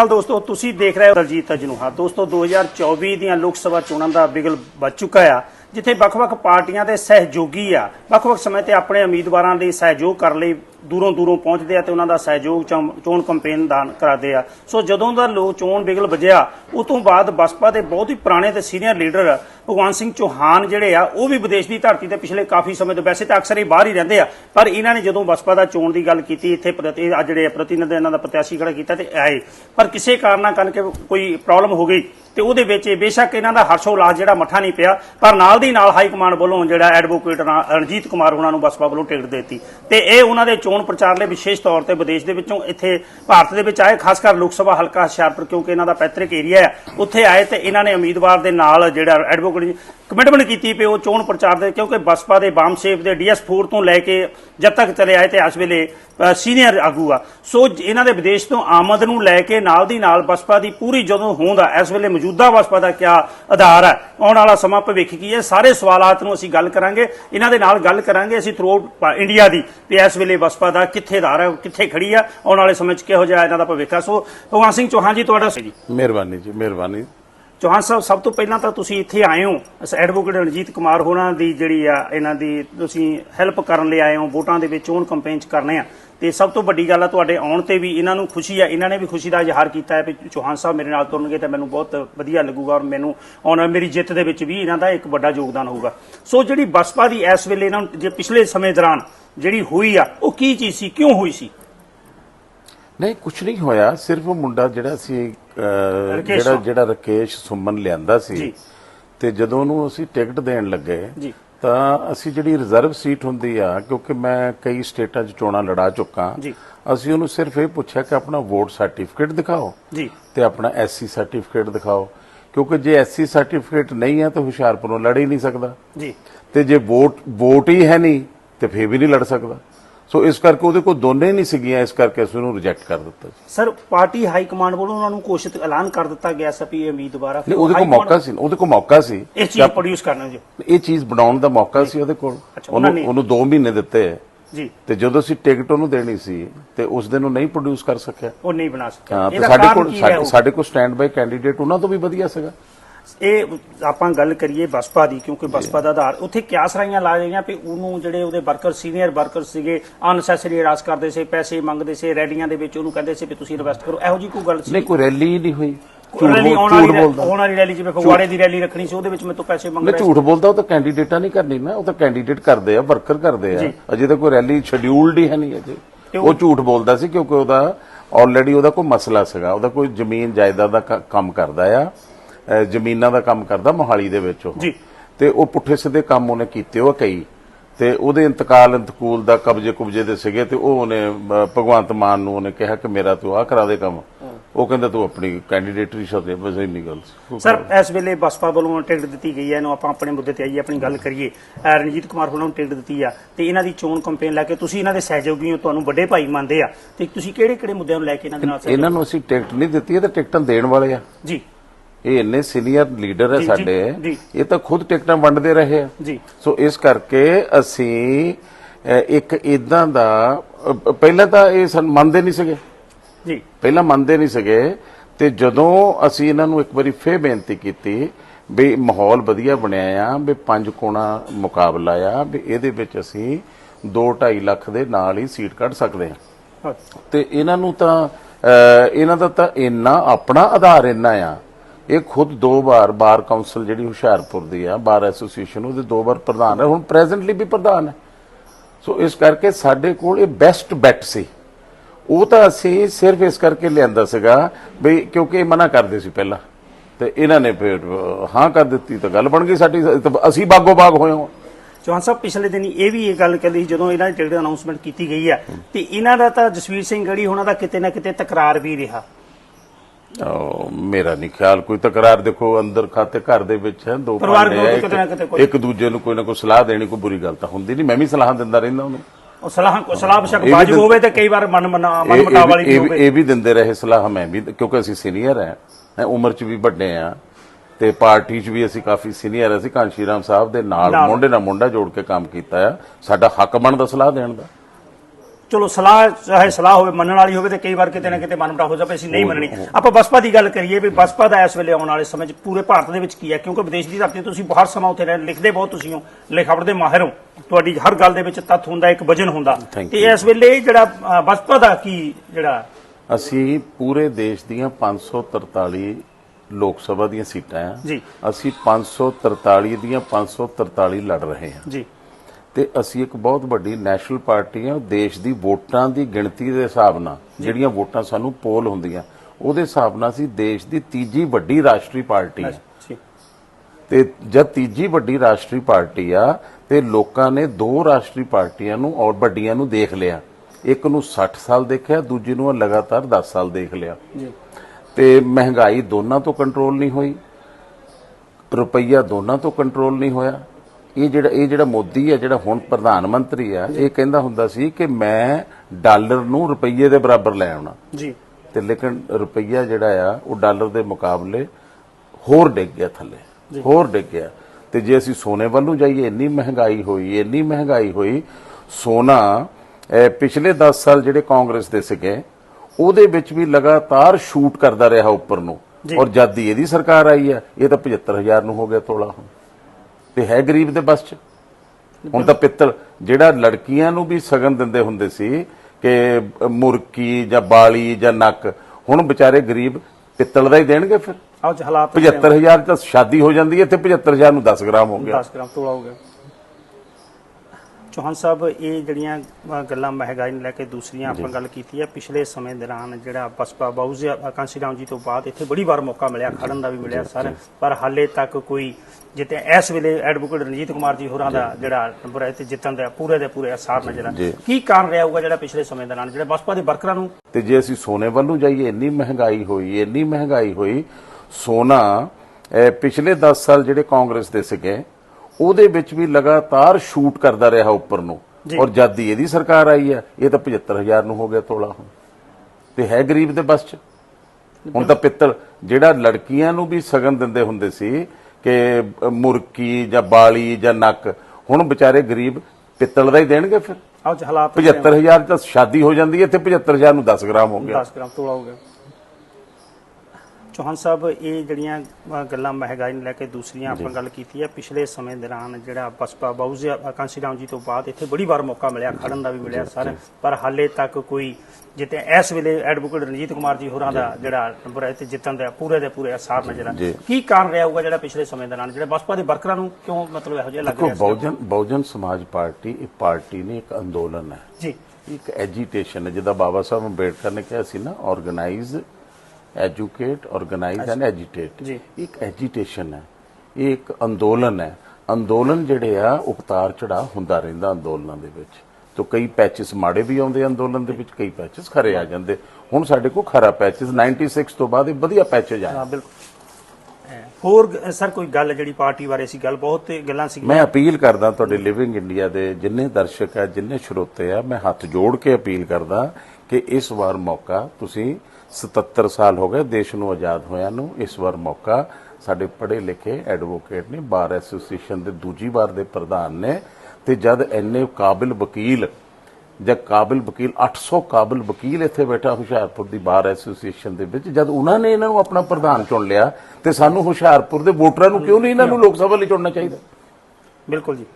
ਅਕਾਲ ਦੋਸਤੋ, ਤੁਸੀਂ ਦੇਖ ਰਹੇ ਹੋ ਦਲਜੀਤ ਅਜਨੂਹਾ। ਦੋਸਤੋ 2024 ਦੀਆਂ ਲੋਕ ਸਭਾ ਚੋਣਾਂ ਦਾ ਬਿਗਲ ਵੱਜ ਚੁੱਕਾ ਆ। ਜਿੱਥੇ ਵੱਖ-ਵੱਖ ਪਾਰਟੀਆਂ ਦੇ ਸਹਿਯੋਗੀ ਆ, ਵੱਖ-ਵੱਖ ਸਮੇਂ ਤੇ ਆਪਣੇ ਉਮੀਦਵਾਰਾਂ ਲਈ ਸਹਿਯੋਗ ਕਰਨ ਲਈ ਦੂਰੋਂ ਦੂਰੋਂ ਪਹੁੰਚਦੇ ਆ ਤੇ ਉਹਨਾਂ ਦਾ ਸਹਿਯੋਗ ਚੋਣ- ਕੰਪੇਨ ਦਾਨ ਕਰਾਦੇ ਆ। ਸੋ ਜਦੋਂ ਦਾ ਲੋਕ ਚੋਣ ਬਿਗਲ ਵੱਜਿਆ, ਉਸ ਤੋਂ ਬਾਅਦ ਬਸਪਾ ਦੇ ਬਹੁਤ ਹੀ ਪੁਰਾਣੇ ਤੇ ਸੀਨੀਅਰ ਲੀਡਰ ਭਗਵਾਨ ਸਿੰਘ ਚੌਹਾਨ ਜਿਹੜੇ ਆ, ਉਹ ਵੀ ਵਿਦੇਸ਼ ਦੀ ਧਰਤੀ ਤੇ ਪਿਛਲੇ ਕਾਫੀ ਸਮੇਂ ਤੋਂ ਵੈਸੇ ਤਾਂ ਅਕਸਰ ਹੀ ਬਾਹਰ ਹੀ ਰਹਿੰਦੇ ਆ, ਪਰ ਇਹਨਾਂ ਨੇ ਜਦੋਂ ਬਸਪਾ ਦਾ ਚੋਣ ਦੀ ਗੱਲ ਕੀਤੀ, ਇੱਥੇ ਪ੍ਰਤੀ ਜਿਹੜੇ ਪ੍ਰਤੀਨਿਧ ਇਹਨਾਂ ਦਾ ਪ੍ਰਤਿਆਸ਼ੀ ਖੜਾ ਕੀਤਾ ਤੇ ਆਏ। ਪਰ ਕਿਸੇ ਕਾਰਨਾਂ ਕਰਕੇ ਕੋਈ ਪ੍ਰੋਬਲਮ ਹੋ ਗਈ। ਤੇ ਉਹਦੇ ਵਿੱਚ ਬੇਸ਼ੱਕ ਇਹਨਾਂ ਦਾ ਹਰਸ਼ੋ ਉਲਾਸ ਜਿਹੜਾ ਮੱਠਾ ਨਹੀਂ ਪਿਆ, ਪਰ ਨਾਲ ਦੀ ਨਾਲ ਹਾਈ ਕਮਾਂਡ ਵੱਲੋਂ ਜਿਹੜਾ ਐਡਵੋਕੇਟ ਰਣਜੀਤ ਕੁਮਾਰ ਉਹਨਾਂ ਨੂੰ ਬਸਪਾ ਵੱਲੋਂ ਟਿਕਟ ਦਿੱਤੀ। ਤੇ ਇਹ ਉਹਨਾਂ ਦੇ ਚੋਣ ਪ੍ਰਚਾਰ ਲਈ ਵਿਸ਼ੇਸ਼ ਤੌਰ ਤੇ ਵਿਦੇਸ਼ ਦੇ ਵਿੱਚੋਂ ਇੱਥੇ ਭਾਰਤ ਦੇ ਵਿੱਚ ਆਏ, ਖਾਸ ਕਰ ਲੋਕ ਸਭਾ ਹਲਕਾ ਹੁਸ਼ਿਆਰਪੁਰ ਕਿਉਂਕਿ ਇਹਨਾਂ ਦਾ ਪੈਤ੍ਰਿਕ ਏਰੀਆ ਹੈ, ਉੱਥੇ ਆਏ ਤੇ ਇਹਨਾਂ ਨੇ ਉਮੀਦਵਾਰ ਦੇ ਨਾਲ ਜਿਹੜਾ ਐਡਵੋਕੇਟ ਕਮਿਟਮੈਂਟ ਕੀਤੀ ਪਈ, ਉਹ ਚੋਣ ਪ੍ਰਚਾਰ ਦੇ, ਕਿਉਂਕਿ ਬਸਪਾ ਦੇ ਬਾਮ ਸੇਫ ਦੇ ਡੀਐਸ 4 ਤੋਂ ਲੈ ਕੇ ਜਦ ਤੱਕ ਚਲੇ ਆਏ ਤੇ ਇਸ ਵੇਲੇ ਸੀਨੀਅਰ ਆਗੂ ਆ। ਸੋ ਇਹਨਾਂ ਦੇ ਵਿਦੇਸ਼ ਤੋਂ ਆਮਦ ਨੂੰ ਲੈ ਕੇ ਨਾਲ ਦੀ ਨਾਲ ਬਸਪਾ ਦੀ ਪੂਰੀ ਜਦੋਂ ਹੋਂਦ ਆ, ਇਸ ਵੇਲੇ ਮੌਜੂਦਾ ਬਸਪਾ ਦਾ ਕਿਆ ਆਧਾਰ ਹੈ ਆਉਣ ਵਾਲਾ ਸਮਾਂ ਭਵਿੱਖ ਕੀ ਹੈ? ਸਾਰੇ ਸਵਾਲਾਤ ਨੂੰ ਅਸੀਂ ਗੱਲ ਕਰਾਂਗੇ। ਇਹਨਾਂ ਦੇ ਨਾਲ ਗੱਲ ਕਰਾਂਗੇ ਅਸੀਂ ਥਰੂ ਇੰਡੀਆ ਦੀ, ਵੀ ਇਸ ਵੇਲੇ ਬਸਪਾ ਦਾ ਕਿੱਥੇ ਆਧਾਰ ਹੈ ਕਿੱਥੇ ਖੜੀ ਆ, ਆਉਣ ਵਾਲੇ ਸਮੇਂ 'ਚ ਕਿਹੋ ਜਿਹਾ ਇਹਨਾਂ ਦਾ ਭਵਿੱਖ ਆ। ਸੋ ਭਗਵਾਨ ਸਿੰਘ ਚੌਹਾਨ ਜੀ, ਤੁਹਾਡਾ ਜੀ ਮਿਹਰਬਾਨੀ ਜੀ, ਮਿਹਰਬਾਨੀ। ਚੌਹਾਨ ਸਾਹਿਬ, ਸਭ ਤੋਂ ਪਹਿਲਾਂ ਤਾਂ ਤੁਸੀਂ ਇੱਥੇ ਆਏ ਹੋ। ਐਡਵੋਕੇਟ ਰਣਜੀਤ ਕੁਮਾਰ ਹੋਰਾਂ ਦੀ ਜਿਹੜੀ ਆ, ਇਹਨਾਂ ਦੀ ਤੁਸੀਂ ਹੈਲਪ ਕਰਨ ਲਈ ਆਏ ਹੋ, ਵੋਟਾਂ ਦੇ ਵਿੱਚ ਚੋਣ ਕੰਪੇਨ ਚ ਕਰਨੇ ਆ। ਤੇ ਸਭ ਤੋਂ ਵੱਡੀ ਗੱਲ ਆ, ਤੁਹਾਡੇ ਆਉਣ ਤੇ ਵੀ ਇਹਨਾਂ ਨੂੰ ਖੁਸ਼ੀ ਆ, ਇਹਨਾਂ ਨੇ ਵੀ ਖੁਸ਼ੀ ਦਾ ਇਜ਼ਹਾਰ ਕੀਤਾ ਹੈ ਵੀ ਚੌਹਾਨ ਸਾਹਿਬ ਮੇਰੇ ਨਾਲ ਤੁਰਨਗੇ ਤਾਂ ਮੈਨੂੰ ਬਹੁਤ ਵਧੀਆ ਲੱਗੂਗਾ ਔਰ ਮੈਨੂੰ ਆਉਣ ਮੇਰੀ ਜਿੱਤ ਦੇ ਵਿੱਚ ਵੀ ਇਹਨਾਂ ਦਾ ਇੱਕ ਵੱਡਾ ਯੋਗਦਾਨ ਹੋਊਗਾ। ਸੋ ਜਿਹੜੀ ਬਸਪਾ ਦੀ ਇਸ ਵੇਲੇ ਇਹਨਾਂ ਜੇ ਪਿਛਲੇ ਸਮੇਂ ਦੌਰਾਨ ਜਿਹੜੀ ਹੋਈ ਆ, ਉਹ ਕੀ ਚੀਜ਼ ਸੀ, ਕਿਉਂ ਹੋਈ ਸੀ? ਨਹੀਂ ਕੁਝ ਨਹੀਂ ਹੋਇਆ ਸਿਰਫ ਉਹ ਮੁੰਡਾ ਜਿਹੜਾ ਸੀ ਜਿਹੜਾ। ਜਿਹੜਾ ਰਕੇਸ਼ ਸੁਮਨ ਲਿਆਂਦਾ। ਸੀ ਤੇ ਜਦੋਂ ਉਹਨੂੰ ਅਸੀਂ ਟਿਕਟ ਦੇਣ ਲੱਗੇ। ਤਾਂ ਅਸੀਂ ਜਿਹੜੀ ਰਿਜ਼ਰਵ ਸੀਟ ਹੁੰਦੀ ਆ ਕਿਉਂਕਿ ਮੈਂ ਕਈ ਸਟੇਟਾਂ 'ਚ ਚੋਣਾਂ ਲੜਾ ਚੁੱਕਾ। ਅਸੀਂ ਉਹਨੂੰ ਸਿਰਫ ਇਹ ਪੁੱਛਿਆ ਕਿ ਆਪਣਾ ਵੋਟ ਸਰਟੀਫਿਕੇਟ ਦਿਖਾਓ ਜੀ ਤੇ ਆਪਣਾ ਐਸਸੀ ਸਰਟੀਫਿਕੇਟ ਦਿਖਾਓ ਕਿਉਂਕਿ ਜੇ ਐਸਸੀ ਸਰਟੀਫਿਕੇਟ ਨਹੀਂ ਹੈ ਤਾਂ ਹੁਸ਼ਿਆਰਪੁਰੋਂ ਲੜ ਹੀ ਨਹੀਂ ਸਕਦਾ ਜੀ ਤੇ ਜੇ ਵੋਟ ਵੋਟ ਹੀ ਹੈ ਨਹੀਂ ਤੇ ਫੇਰ ਵੀ ਨਹੀਂ ਲੜ ਸਕਦਾ ਸੋ ਇਸ ਕਰਕੇ ਉਹਦੇ ਕੋਲ ਦੋਨੇ ਨਹੀਂ ਸੀਗੀਆਂ ਇਸ ਕਰਕੇ ਅਸੀਂ ਉਹਨੂੰ ਰਿਜੈਕਟ ਕਰ ਦਿੱਤਾ ਜੀ। ਸਰ ਪਾਰਟੀ ਹਾਈ ਕਮਾਂਡ ਵੱਲੋਂ ਉਹਨਾਂ ਨੂੰ ਘੋਸ਼ਿਤ ਐਲਾਨ ਕਰ ਦਿੱਤਾ ਗਿਆ ਸੀ ਵੀ ਇਹ ਉਮੀਦਵਾਰ ਨਹੀਂ ਉਹਦੇ ਕੋਲ ਮੌਕਾ ਸੀ ਉਹਦੇ ਕੋਲ ਮੌਕਾ ਸੀ। ਇਸ ਚੀਜ਼ ਪ੍ਰੋਡਿਊਸ ਕਰਨਾ ਜੀ। ਇਹ ਚੀਜ਼ ਬਣਾਉਣ ਦਾ ਮੌਕਾ ਸੀ ਉਹਦੇ ਕੋਲ। ਉਹਨਾਂ ਉਹਨੂੰ ਨੇ- ਉਹਨੂੰ 2 ਮਹੀਨੇ ਦਿੱਤੇ। ਜੀ। ਤੇ ਜਦੋਂ ਅਸੀਂ ਟਿਕਟ ਉਹਨੂੰ ਦੇਣੀ ਸੀ ਤੇ ਉਸ ਦਿਨ ਉਹ ਨਹੀਂ ਪ੍ਰੋਡਿਊਸ ਕਰ ਸਕਿਆ। ਉਹ ਨਹੀਂ ਬਣਾ ਸਕਿਆ। ਹਾਂ ਤੇ ਇਹਦਾ ਸਾਡੇ ਕੋਲ ਸਾਡੇ ਕੋਲ ਸਟੈਂਡ ਬਾਈ ਕੈਂਡੀਡੇਟ ਉਹਨਾਂ ਤੋਂ ਵੀ ਵਧੀਆ ਸੀਗਾ। ਇਹ ਆਪਾਂ ਗੱਲ ਕਰੀਏ ਬਸਪਾ ਦੀ ਕਿਉਂਕਿ ਬਸਪਾ ਦਾ ਆਧਾਰ। ਉੱਥੇ ਕਿਆਸ ਰਾਈਆਂ ਲਾ ਗਈਆਂ ਵੀ ਉਹਨੂੰ ਜਿਹੜੇ ਉਹਦੇ ਵਰਕਰ ਸੀਨੀਅਰ ਵਰਕਰ ਸੀਗੇ ਅਨਸੈਸਰੀ ਹਰਾਸ ਕਰਦੇ ਸੀ ਪੈਸੇ ਮੰਗਦੇ ਸੀ ਰੈਲੀਆਂ ਦੇ ਵਿੱਚ ਉਹਨੂੰ ਕਹਿੰਦੇ ਸੀ ਵੀ ਤੁਸੀਂ ਇਨਵੈਸਟ ਕਰੋ। ਇਹੋ ਜੀ ਕੋਈ ਗੱਲ ਸੀ? ਨਹੀਂ ਕੋਈ ਰੈਲੀ ਨਹੀਂ ਹੋਈ। ਝੂਠ ਰੈਲੀ ਆਉਣ ਵਾਲੀ ਰੈਲੀ ਜਿਵੇਂ ਫਗਵਾੜੇ ਦੀ ਰੈਲੀ ਰੱਖਣੀ ਸੀ ਉਹਦੇ ਵਿੱਚ ਮੇਰੇ ਤੋਂ ਪੈਸੇ ਮੰਗ ਮੈਂ ਰਹੇ ਝੂਠ ਬੋਲਦਾ ਉਹ ਤਾਂ ਕੈਂਡੀਡੇਟਾਂ ਨਹੀਂ ਕਰਨੀ ਨਾ ਉਹ ਤਾਂ ਕੈਂਡੀਡੇਟ ਕਰਦੇ ਆ ਵਰਕਰ ਕਰਦੇ ਆ। ਜੀ। ਅਜੇ ਤਾਂ ਕੋਈ ਰੈਲੀ ਸ਼ਡਿਊਲਡ ਹੀ ਹੈ ਨਹੀਂ ਅਜੇ। ਤੇ ਉਹ- ਝੂਠ ਬੋਲਦਾ ਸੀ ਕਿਉਂਕਿ ਉਹਦਾ ਆਲਰੇਡੀ ਉਹਦਾ ਕੋਈ ਮਸਲਾ ਸੀਗਾ ਉਹਦਾ ਕੋਈ ਜ਼ਮੀਨ ਜਾਇਦਾਦ ਦਾ ਕੰਮ ਕਰਦਾ ਆ। ਜ਼ਮੀਨਾਂ ਦਾ ਕੰਮ ਕਰਦਾ ਮੋਹਾਲੀ ਦੇ ਵਿੱਚ ਉਹ। ਜੀ। ਤੇ ਉਹ ਪੁੱਠੇ ਸਿੱਧੇ ਕੰਮ ਉਹਨੇ ਕੀਤੇ ਉਹ ਕਈ। ਤੇ ਉਹਦੇ ਇੰਤਕਾਲ ਇੰਤਕੂਲ ਦਾ ਕਬਜ਼ੇ ਕੁਬਜ਼ੇ ਦੇ ਸੀਗੇ ਤੇ ਉਹ ਉਹਨੇ ਭਗਵੰਤ ਮਾਨ ਨੂੰ ਉਹਨੇ ਕਿਹਾ ਕਿ ਮੇਰਾ ਤੂੰ ਆ ਕਰਾ ਦੇ ਕੰਮ। ਉਹ ਕਹਿੰਦਾ ਤੂੰ ਆਪਣੀ ਕੈਂਡੀਡੇਟਰੀ ਛੱਡੇ ਬਸ ਇੰਨੀ ਗੱਲ ਸਰ ਇਸ ਵੇਲੇ ਬਸਪਾ ਵੱਲੋਂ ਟਿਕਟ ਦਿੱਤੀ ਗਈ ਹੈ ਇਹਨੂੰ ਆਪਾਂ ਆਪਣੇ ਮੁੱਦੇ ਤੇ ਆਈਏ ਆਪਣੀ ਗੱਲ ਕਰੀਏ। ਰਣਜੀਤ ਕੁਮਾਰ ਵੱਲੋਂ ਟਿਕਟ ਦਿੱਤੀ ਆ। ਤੇ ਇਹਨਾਂ ਦੀ ਚੋਣ ਕੰਪੇਨ ਲੈ ਕੇ ਤੁਸੀਂ ਇਹਨਾਂ ਦੇ ਸਹਿਯੋਗੀ ਹੋ ਤੁਹਾਨੂੰ ਵੱਡੇ ਭਾਈ ਮੰਨਦੇ ਆ। ਤੇ ਤੁਸੀਂ ਕਿਹੜੇ ਕਿਹੜੇ ਮੁੱਦਿਆਂ ਨੂੰ ਲੈ ਕੇ ਇਹਨਾਂ ਦੇ ਨਾਲ ਇਹਨਾਂ ਨੂੰ ਅਸੀਂ ਟਿਕਟ ਨਹੀਂ ਦਿੱਤੀ ਇਹ ਤਾਂ ਟਿਕਟਾਂ ਦੇਣ ਵਾਲੇ ਆ। ਜੀ। ਇਹ ਇੰਨੇ ਸੀਨੀਅਰ ਲੀਡਰ ਹੈ ਸਾਡੇ। ਇਹ ਤਾਂ ਖੁਦ ਟਿਕਟਾਂ ਵੰਡਦੇ ਰਹੇ ਆ। ਸੋ ਇਸ ਕਰਕੇ ਅਸੀਂ ਇੱਕ ਇਦਾਂ ਦਾ ਪਹਿਲਾਂ ਤਾਂ ਇਹ ਮੰਨਦੇ ਨਹੀਂ ਸੀਗੇ। ਜੀ। ਪਹਿਲਾਂ ਮੰਨਦੇ ਨਹੀਂ ਸੀਗੇ ਤੇ ਜਦੋਂ ਅਸੀਂ ਇਹਨਾਂ ਨੂੰ ਇੱਕ ਵਾਰੀ ਫੇਰ ਬੇਨਤੀ ਕੀਤੀ ਵੀ ਮਾਹੌਲ ਵਧੀਆ ਬਣਿਆ ਆ ਵੀ ਪੰਜ ਕੋਣਾ ਮੁਕਾਬਲਾ ਆ ਵੀ ਇਹਦੇ ਵਿੱਚ ਅਸੀਂ 2.5 ਲੱਖ ਦੇ ਨਾਲ ਹੀ ਸੀਟ ਕੱਢ ਸਕਦੇ ਹਾਂ। ਹਾਂ। ਤੇ ਇਹਨਾਂ ਨੂੰ ਤਾਂ ਇਹਨਾਂ ਦਾ ਤਾਂ ਇੰਨਾ ਆਪਣਾ ਆਧਾਰ ਇੰਨਾ ਆ ਇਹ ਖੁਦ ਦੋ ਵਾਰ ਬਾਰ ਕਾਉਂਸਲ ਜਿਹੜੀ ਹੁਸ਼ਿਆਰਪੁਰ ਦੀ ਆ, ਬਾਰ ਐਸੋਸੀਏਸ਼ਨ, ਉਹਦੇ ਦੋ ਵਾਰ ਪ੍ਰਧਾਨ ਹੈ ਹੁਣ ਪ੍ਰੈਜ਼ੈਂਟਲੀ ਵੀ ਪ੍ਰਧਾਨ ਹੈ ਸੋ ਇਸ ਕਰਕੇ ਸਾਡੇ ਕੋਲ ਇਹ ਬੈਸਟ ਬੈਟ ਸੀ। ਉਹ ਤਾਂ ਅਸੀਂ ਸਿਰਫ ਇਸ ਕਰਕੇ ਲਿਆਂਦਾ ਸੀਗਾ ਵੀ ਕਿਉਂਕਿ ਇਹ ਮਨਾ ਕਰਦੇ ਸੀ ਪਹਿਲਾਂ। ਤੇ ਇਹਨਾਂ ਨੇ ਫਿਰ ਹਾਂ ਕਰ ਦਿੱਤੀ ਤਾਂ ਗੱਲ ਬਣ ਗਈ ਸਾਡੀ ਅਸੀਂ ਬਾਗੋ ਬਾਗ ਹੋਏ ਹਾਂ। ਚੌਹਾਨ ਸਾਹਿਬ, ਪਿਛਲੇ ਦਿਨ ਇਹ ਵੀ ਇਹ ਗੱਲ ਕਹਿੰਦੀ ਸੀ, ਜਦੋਂ ਇਹਨਾਂ ਦੀ ਟਿਕਟ ਅਨਾਉਂਸਮੈਂਟ ਕੀਤੀ ਗਈ ਆ, ਤੇ ਇਹਨਾਂ ਦਾ ਤਾਂ ਜਸਵੀਰ ਸਿੰਘ ਗੜੀ, ਉਹਨਾਂ ਦਾ ਕਿਤੇ ਨਾ ਕਿਤੇ ਤਕਰਾਰ ਵੀ ਰਿਹਾ। ਉਹ ਮੇਰਾ ਨਹੀਂ ਖਿਆਲ ਕੋਈ ਤਕਰਾਰ ਦੇਖੋ ਅੰਦਰ ਖਾਤੇ ਘਰ ਦੇ ਵਿੱਚ ਹੈ ਦੋ ਪਰਿਵਾਰ ਭਾਂਡੇ ਇੱਕ- ਕਿਤੇ ਨਾ ਕਿਤੇ ਕੋਈ- ਇੱਕ ਦੂਜੇ ਨੂੰ ਕੋਈ ਨਾ ਕੋਈ ਸਲਾਹ ਦੇਣੀ ਕੋਈ ਬੁਰੀ ਗੱਲ ਤਾਂ ਹੁੰਦੀ ਨਹੀਂ ਮੈਂ ਵੀ ਸਲਾਹ ਦਿੰਦਾ ਰਹਿੰਦਾ ਉਹਨੂੰ। ਉਹ ਸਲਾਹ ਸਲਾਹ ਬਸ਼ਕ ਵੀ ਬਾਜੂ ਦਿਨ- ਹੋਵੇ ਤੇ ਕਈ ਵਾਰ ਮਨ ਮਨਾ ਮਨ ਇਹ- ਮਟਾਵ ਇਹ ਵਾਲੀ ਵੀ- ਵੀ ਇਹ ਵੀ- ਹੋਵੇ। ਇਹ ਵੀ ਦਿੰਦੇ ਰਹੇ ਸਲਾਹ ਮੈਂ ਵੀ ਕਿਉਂਕਿ ਅਸੀਂ ਸੀਨੀਅਰ ਹੈ। ਹੈਂ, ਉਮਰ 'ਚ ਵੀ ਵੱਡੇ ਆ ਤੇ ਪਾਰਟੀ 'ਚ ਵੀ ਅਸੀਂ ਕਾਫੀ ਸੀਨੀਅਰ ਅਸੀਂ ਕਾਂਸ਼ੀ ਰਾਮ ਸਾਹਿਬ ਦੇ ਨਾਲ ਨਾਲ। ਮੁੰਡੇ ਨਾਲ ਮੁੰਡਾ ਜੋੜ ਕੇ ਕੰਮ ਕੀਤਾ ਆ। ਸਾਡਾ ਹੱਕ ਬਣਦਾ ਸਲਾਹ ਦੇਣ ਦਾ। ਚਲੋ ਸਲਾਹ ਚਾਹੇ ਸਲਾਹ ਹੋਵੇ ਮੰਨਣ ਵਾਲੀ ਹੋਵੇ ਤੇ ਕਈ ਵਾਰ ਕਿਤੇ ਨਾ ਕਿਤੇ ਮਨਮਟਾ ਹੋ ਜਾਵੇ ਅਸੀਂ ਨਹੀਂ ਮੰਨਣੀ। ਆਪਾਂ ਬਸਪਾ ਦੀ ਗੱਲ ਕਰੀਏ ਵੀ ਬਸਪਾ ਦਾ ਇਸ ਵੇਲੇ ਆਉਣ ਵਾਲੇ ਸਮੇਂ 'ਚ ਪੂਰੇ ਭਾਰਤ ਦੇ ਵਿੱਚ ਕੀ ਹੈ? ਕਿਉਂਕਿ ਵਿਦੇਸ਼ ਦੀ ਧਰਤੀ ਤੁਸੀਂ ਬਾਹਰ ਸਮਾਂ ਉੱਥੇ ਲਿਖਦੇ ਬਹੁਤ ਤੁਸੀਂ ਹੋ ਲਿਖਾਵਟ ਦੇ ਮਾਹਿਰ ਹੋ। ਤੁਹਾਡੀ ਹਰ ਗੱਲ ਦੇ ਵਿੱਚ ਤੱਥ ਹੁੰਦਾ ਇੱਕ ਵਜਨ ਹੁੰਦਾ। ਤੇ ਇਸ ਵੇਲੇ ਜਿਹੜਾ ਬਸਪਾ ਦਾ ਕੀ ਜਿਹੜਾ ਅਸੀਂ ਪੂਰੇ ਦੇਸ਼ ਦੀਆਂ 543 ਲੋਕ ਸਭਾ ਦੀਆਂ ਸੀਟਾਂ ਆ। ਜੀ। ਅਸੀਂ 543 ਦੀਆਂ 543 ਲੜ ਰਹੇ ਹਾਂ। ਜੀ। ਤੇ ਅਸੀਂ ਇੱਕ ਬਹੁਤ ਵੱਡੀ ਨੈਸ਼ਨਲ ਪਾਰਟੀ ਆ ਦੇਸ਼ ਦੀ ਵੋਟਾਂ ਦੀ ਗਿਣਤੀ ਦੇ ਹਿਸਾਬ ਨਾਲ ਜਿਹੜੀਆਂ ਵੋਟਾਂ ਸਾਨੂੰ ਪੋਲ ਹੁੰਦੀਆਂ ਉਹਦੇ ਹਿਸਾਬ ਨਾਲ ਅਸੀਂ ਦੇਸ਼ ਦੀ ਤੀਜੀ ਵੱਡੀ ਰਾਸ਼ਟਰੀ ਪਾਰਟੀ ਆ। ਤੇ ਜਦ ਤੀਜੀ ਵੱਡੀ ਰਾਸ਼ਟਰੀ ਪਾਰਟੀ ਆ ਤੇ ਲੋਕਾਂ ਨੇ ਦੋ ਰਾਸ਼ਟਰੀ ਪਾਰਟੀਆਂ ਨੂੰ ਔਰ ਵੱਡੀਆਂ ਨੂੰ ਦੇਖ ਲਿਆ। ਇੱਕ ਨੂੰ 60 ਸਾਲ ਦੇਖਿਆ ਦੂਜੀ ਨੂੰ ਲਗਾਤਾਰ 10 ਸਾਲ ਦੇਖ ਲਿਆ। ਜੀ। ਤੇ ਮਹਿੰਗਾਈ ਦੋਨਾਂ ਤੋਂ ਕੰਟਰੋਲ ਨਹੀਂ ਹੋਈ। ਰੁਪਈਆ ਦੋਨਾਂ ਤੋਂ ਕੰਟਰੋਲ ਨਹੀਂ ਹੋਇਆ। ਇਹ ਜਿਹੜਾ ਇਹ ਜਿਹੜਾ ਮੋਦੀ ਹੈ ਜਿਹੜਾ ਹੁਣ ਪ੍ਰਧਾਨ ਮੰਤਰੀ ਆ ਇਹ ਕਹਿੰਦਾ ਹੁੰਦਾ ਸੀ ਕਿ ਮੈਂ ਡਾਲਰ ਨੂੰ ਰੁਪਈਏ ਦੇ ਬਰਾਬਰ ਲੈ ਆਉਣਾ। ਜੀ। ਤੇ ਲੇਕਿਨ ਰੁਪਈਆ ਜਿਹੜਾ ਆ ਉਹ ਡਾਲਰ ਦੇ ਮੁਕਾਬਲੇ ਹੋਰ ਡਿੱਗ ਗਿਆ ਥੱਲੇ। ਹੋਰ ਡਿੱਗ ਗਿਆ। ਤੇ ਜੇ ਅਸੀਂ ਸੋਨੇ ਵੱਲ ਨੂੰ ਜਾਈਏ ਇੰਨੀ ਮਹਿੰਗਾਈ ਹੋਈ ਇੰਨੀ ਮਹਿੰਗਾਈ ਹੋਈ ਸੋਨਾ ਪਿਛਲੇ 10 ਸਾਲ ਜਿਹੜੇ ਕਾਂਗਰਸ ਦੇ ਸੀਗੇ ਉਹਦੇ ਵਿੱਚ ਵੀ ਲਗਾਤਾਰ ਸ਼ੂਟ ਕਰਦਾ ਰਿਹਾ ਉੱਪਰ ਨੂੰ। ਔਰ ਜਦ ਦੀ ਇਹਦੀ ਸਰਕਾਰ ਆਈ ਹੈ ਇਹ ਤਾਂ 75000 ਨੂੰ ਹੋ ਗਿਆ ਤੋਲਾ ਹੁਣ। ਤੇ ਹੈ ਗਰੀਬ ਦੇ ਬਸ ਚ। ਹੁਣ ਤਾਂ ਪਿੱਤਲ ਜਿਹੜਾ ਲੜਕੀਆਂ ਨੂੰ ਵੀ ਸਗਨ ਦਿੰਦੇ ਹੁੰਦੇ ਸੀ ਕਿ ਮੁਰਕੀ ਜਾਂ ਬਾਲੀ ਜਾਂ ਨੱਕ ਹੁਣ ਵਿਚਾਰੇ ਗਰੀਬ ਪਿੱਤਲ ਦਾ ਹੀ ਦੇਣਗੇ ਫਿਰ। ਜੀ ਹਾਲਾਤ 75000 ਤਾਂ ਸ਼ਾਦੀ ਹੋ ਜਾਂਦੀ ਹੈ ਤੇ 75000 ਨੂੰ 10 ਗ੍ਰਾਮ ਹੋ ਗਿਆ। 10 ਗ੍ਰਾਮ ਤੋਲਾ ਹੋ ਗਿਆ। ਚੌਹਾਨ ਸਾਹਿਬ ਇਹ ਜਿਹੜੀਆਂ ਅ, ਗੱਲਾਂ ਮਹਿੰਗਾਈ ਨੂੰ ਲੈ ਕੇ ਦੂਸਰੀਆਂ ਆਪਾਂ ਗੱਲ ਕੀਤੀ ਹੈ ਪਿਛਲੇ ਸਮੇਂ ਦੌਰਾਨ ਜਿਹੜਾ ਬਸਪਾ ਬਾਊਜ਼ ਕਾਂਸੀ ਰਾਮ ਜੀ ਤੋਂ ਬਾਅਦ ਇੱਥੇ ਬੜੀ ਵਾਰ ਮੌਕਾ ਮਿਲਿਆ ਖੜਨ ਦਾ ਵੀ ਮਿਲਿਆ ਸਰ। ਪਰ ਹਾਲੇ ਤੱਕ ਕੋਈ ਜਿੱਤੇ ਇਸ ਵੇਲੇ ਐਡਵੋਕੇਟ ਰਣਜੀਤ ਕੁਮਾਰ ਜੀ ਹੋਰਾਂ ਦਾ ਜਿਹੜਾ ਨੰਬਰ ਹੈ ਤੇ ਜਿੱਤਣ ਦਾ ਪੂਰੇ ਦੇ ਪੂਰੇ ਅਸਾਰ ਨਜ਼ਰ ਆ। ਜੀ। ਕੀ ਕਾਰਨ ਰਿਹਾ ਹੋਊਗਾ ਜਿਹੜਾ ਪਿਛਲੇ ਸਮੇਂ ਦੌਰਾਨ ਜਿਹੜਾ ਬਸਪਾ ਦੇ ਵਰਕਰਾਂ ਨੂੰ? ਤੇ ਜੇ ਅਸੀਂ ਸੋਨੇ ਵੱਲ ਨੂੰ ਜਾਈਏ ਇੰਨੀ ਮਹਿੰਗਾਈ ਹੋਈ ਇੰਨੀ ਮਹਿੰਗਾਈ ਹੋਈ ਸੋਨਾ ਅਹ, ਪਿਛਲੇ 10 ਸਾਲ ਜਿਹੜੇ ਕਾਂਗਰਸ ਦੇ ਸੀਗੇ ਉਹਦੇ ਵਿੱਚ ਵੀ ਲਗਾਤਾਰ ਸ਼ੂਟ ਕਰਦਾ ਰਿਹਾ ਉੱਪਰ ਨੂੰ। ਔਰ ਜਦ ਦੀ ਇਹਦੀ ਸਰਕਾਰ ਆਈ ਹੈ ਇਹ ਤਾਂ 75000 ਨੂੰ ਹੋ ਗਿਆ ਤੋਲਾ ਹੁਣ। ਤੇ ਹੈ ਗਰੀਬ ਦੇ ਬਸ ਚ। ਹੁਣ ਤਾਂ ਪਿੱਤਲ ਜਿਹੜਾ ਲੜਕੀਆਂ ਨੂੰ ਵੀ ਸਗਨ ਦਿੰਦੇ ਹੁੰਦੇ ਸੀ ਕਿ ਮੁਰਕੀ ਜਾਂ ਬਾਲੀ ਜਾਂ ਨੱਕ ਹੁਣ ਵਿਚਾਰੇ ਗਰੀਬ ਪਿੱਤਲ ਦਾ ਹੀ ਦੇਣਗੇ ਫਿਰ। ਜੀ ਹਾਲਾਤ 75000 ਤਾਂ ਸ਼ਾਦੀ ਹੋ ਜਾਂਦੀ ਹੈ ਤੇ 75000 ਨੂੰ 10 ਗ੍ਰਾਮ ਹੋ ਗਿਆ। 10 ਗ੍ਰਾਮ ਤੋਲਾ ਹੋ ਗਿਆ। ਚੌਹਾਨ ਸਾਹਿਬ ਇਹ ਜਿਹੜੀਆਂ ਅ, ਗੱਲਾਂ ਮਹਿੰਗਾਈ ਨੂੰ ਲੈ ਕੇ ਦੂਸਰੀਆਂ ਆਪਾਂ ਗੱਲ ਕੀਤੀ ਹੈ ਪਿਛਲੇ ਸਮੇਂ ਦੌਰਾਨ ਜਿਹੜਾ ਬਸਪਾ ਬਾਊਜ਼ ਕਾਂਸੀ ਰਾਮ ਜੀ ਤੋਂ ਬਾਅਦ ਇੱਥੇ ਬੜੀ ਵਾਰ ਮੌਕਾ ਮਿਲਿਆ ਖੜਨ ਦਾ ਵੀ ਮਿਲਿਆ ਸਰ ਪਰ ਹਾਲੇ ਤੱਕ ਕੋਈ ਜਿੱਤੇ ਇਸ ਵੇਲੇ ਐਡਵੋਕੇਟ ਰਣਜੀਤ ਕੁਮਾਰ ਜੀ ਹੋਰਾਂ ਦਾ ਜਿਹੜਾ ਨੰਬਰ ਹੈ ਤੇ ਜਿੱਤਣ ਦਾ ਪੂਰੇ ਦੇ ਪੂਰੇ ਅਸਾਰ ਨਜ਼ਰ ਆ। ਜੀ। ਕੀ ਕਾਰਨ ਰਿਹਾ ਹੋਊਗਾ ਜਿਹੜਾ ਪਿਛਲੇ ਸਮੇਂ ਦੌਰਾਨ? ਜਿਹੜੇ ਬਸਪਾ ਦੇ ਵਰਕਰਾਂ ਨੂੰ ਕਿਉਂ ਮਤਲਬ ਇਹੋ ਜਿਹਾ ਲੱਗ ਦੇਖੋ ਰਿਹਾ ਸੀ? ਬਹੁਜਨ ਬਹੁਜਨ ਸਮਾਜ ਪਾਰਟੀ ਇੱਕ ਪਾਰਟੀ ਨਹੀਂ ਇੱਕ ਅੰਦੋਲਨ ਹੈ। ਜੀ। ਇੱਕ ਐਜੀਟੇਸ਼ਨ ਹੈ। ਜਿੱਦਾਂ ਬਾਬਾ ਸਾਹਿਬ ਅੰਬੇਡਕਰ ਨੇ ਕਿਹਾ ਸੀ ਨਾ organise educate organise and agitate. ਜੀ। ਇੱਕ ਐਜੀਟੇਸ਼ਨ ਹੈ ਇਹ ਇੱਕ ਅੰਦੋਲਨ ਹੈ। ਅੰਦੋਲਨ ਜਿਹੜੇ ਆ ਉਤਾਰ ਚੜਾ ਹੁੰਦਾ ਰਹਿੰਦਾ ਅੰਦੋਲਨਾਂ ਦੇ ਵਿੱਚ। ਤੋ ਕਈ ਪੈਚਸ ਮਾੜੇ ਵੀ ਆਉਂਦੇ ਅੰਦੋਲਨ ਦੇ ਵਿੱਚ ਕਈ ਪੈਚਸ ਖਰੇ ਆ ਜਾਂਦੇ। ਹੁਣ ਸਾਡੇ ਕੋਲ ਖਰਾ ਪੈਚਸ 96 ਤੋਂ ਬਾਅਦ ਇਹ ਵਧੀਆ ਪੈਚਸ ਆ ਹਾਂ ਬਿਲਕੁਲ। ਹੋਰ ਸਰ, ਕੋਈ ਗੱਲ ਜਿਹੜੀ ਪਾਰਟੀ ਬਾਰੇ ਸੀ ਗੱਲ ਬਹੁਤ ਗੱਲਾਂ ਸੀ ਮੈਂ ਅਪੀਲ ਕਰਦਾ ਤੁਹਾਡੇ ਲਿਵਿੰਗ ਇੰਡੀਆ ਦੇ ਜਿੰਨੇ ਦਰਸ਼ਕ ਆ, ਜਿੰਨੇ ਸਰੋਤੇ ਆ, ਮੈਂ ਹੱਥ ਜੋੜ ਕੇ ਅਪੀਲ ਕਰਦਾ ਕਿ ਇਸ ਵਾਰ ਮੌਕਾ ਤੁਸੀਂ 77 ਸਾਲ ਹੋ ਗਏ ਦੇਸ਼ ਨੂੰ ਆਜ਼ਾਦ ਹੋਇਆ ਨੂੰ, ਇਸ ਵਾਰ ਮੌਕਾ ਸਾਡੇ ਪੜ੍ਹੇ ਲਿਖੇ ਐਡਵੋਕੇਟ ਨੇ, ਬਾਰ ਐਸੋਸੀਏਸ਼ਨ ਦੇ ਦੂਜੀ ਵਾਰ ਦੇ ਪ੍ਰਧਾਨ ਨੇ ਤੇ ਜਦ ਇੰਨੇ ਕਾਬਿਲ ਵਕੀਲ ਜਾਂ ਕਾਬਿਲ ਵਕੀਲ 800 ਕਾਬਿਲ ਵਕੀਲ ਇੱਥੇ ਬੈਠਾ ਹੁਸ਼ਿਆਰਪੁਰ ਦੀ ਬਾਰ ਐਸੋਸੀਏਸ਼ਨ ਦੇ ਵਿੱਚ, ਜਦ ਉਹਨਾਂ ਨੇ ਇਹਨਾਂ ਨੂੰ ਆਪਣਾ ਪ੍ਰਧਾਨ ਚੁਣ ਲਿਆ, ਤੇ ਸਾਨੂੰ ਹੁਸ਼ਿਆਰਪੁਰ ਦੇ ਵੋਟਰਾਂ ਨੂੰ ਕਿਉਂ ਨਹੀਂ ਇਹਨਾਂ ਨੂੰ ਲੋਕ ਸਭਾ ਲਈ ਚੁਣਨਾ ਚਾਹੀਦਾ? ਬਿਲਕੁਲ ਜੀ।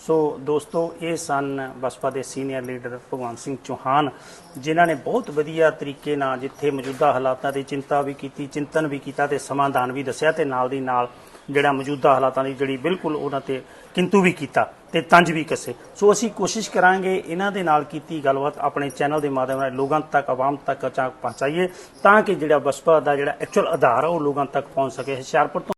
ਸੋ ਦੋਸਤੋ, ਇਹ ਸਨ ਬਸਪਾ ਦੇ ਸੀਨੀਅਰ ਲੀਡਰ ਭਗਵੰਤ ਸਿੰਘ ਚੌਹਾਨ, ਜਿਨ੍ਹਾਂ ਨੇ ਬਹੁਤ ਵਧੀਆ ਤਰੀਕੇ ਨਾਲ ਜਿੱਥੇ ਮੌਜੂਦਾ ਹਾਲਾਤਾਂ ਦੀ ਚਿੰਤਾ ਵੀ ਕੀਤੀ, ਚਿੰਤਨ ਵੀ ਕੀਤਾ ਤੇ ਸਮਾਧਾਨ ਵੀ ਦੱਸਿਆ ਤੇ ਨਾਲ ਦੀ ਨਾਲ ਜਿਹੜਾ ਮੌਜੂਦਾ ਹਾਲਾਤਾਂ ਦੀ ਜਿਹੜੀ ਬਿਲਕੁਲ ਉਹਨਾਂ ਤੇ ਕਿੰਤੂ ਵੀ ਕੀਤਾ। ਤੇ ਤੰਜ ਵੀ ਕੱਸੇ। ਸੋ ਅਸੀਂ ਕੋਸ਼ਿਸ਼ ਕਰਾਂਗੇ ਇਹਨਾਂ ਦੇ ਨਾਲ ਕੀਤੀ ਗੱਲਬਾਤ, ਆਪਣੇ ਚੈਨਲ ਦੇ ਮਾਧਿਅਮ ਨਾਲ ਲੋਕਾਂ ਤੱਕ, ਆਵਾਮ ਤੱਕ ਪਹੁੰਚਾਈਏ, ਤਾਂ ਕਿ ਜਿਹੜਾ ਬਸਪਾ ਦਾ ਜਿਹੜਾ ਐਕਚੁਅਲ ਆਧਾਰ ਆ, ਉਹ ਲੋਕਾਂ ਤੱਕ ਪਹੁੰਚ ਸਕੇ। ਹੁਸ਼ਿਆਰਪੁਰ ਤੋਂ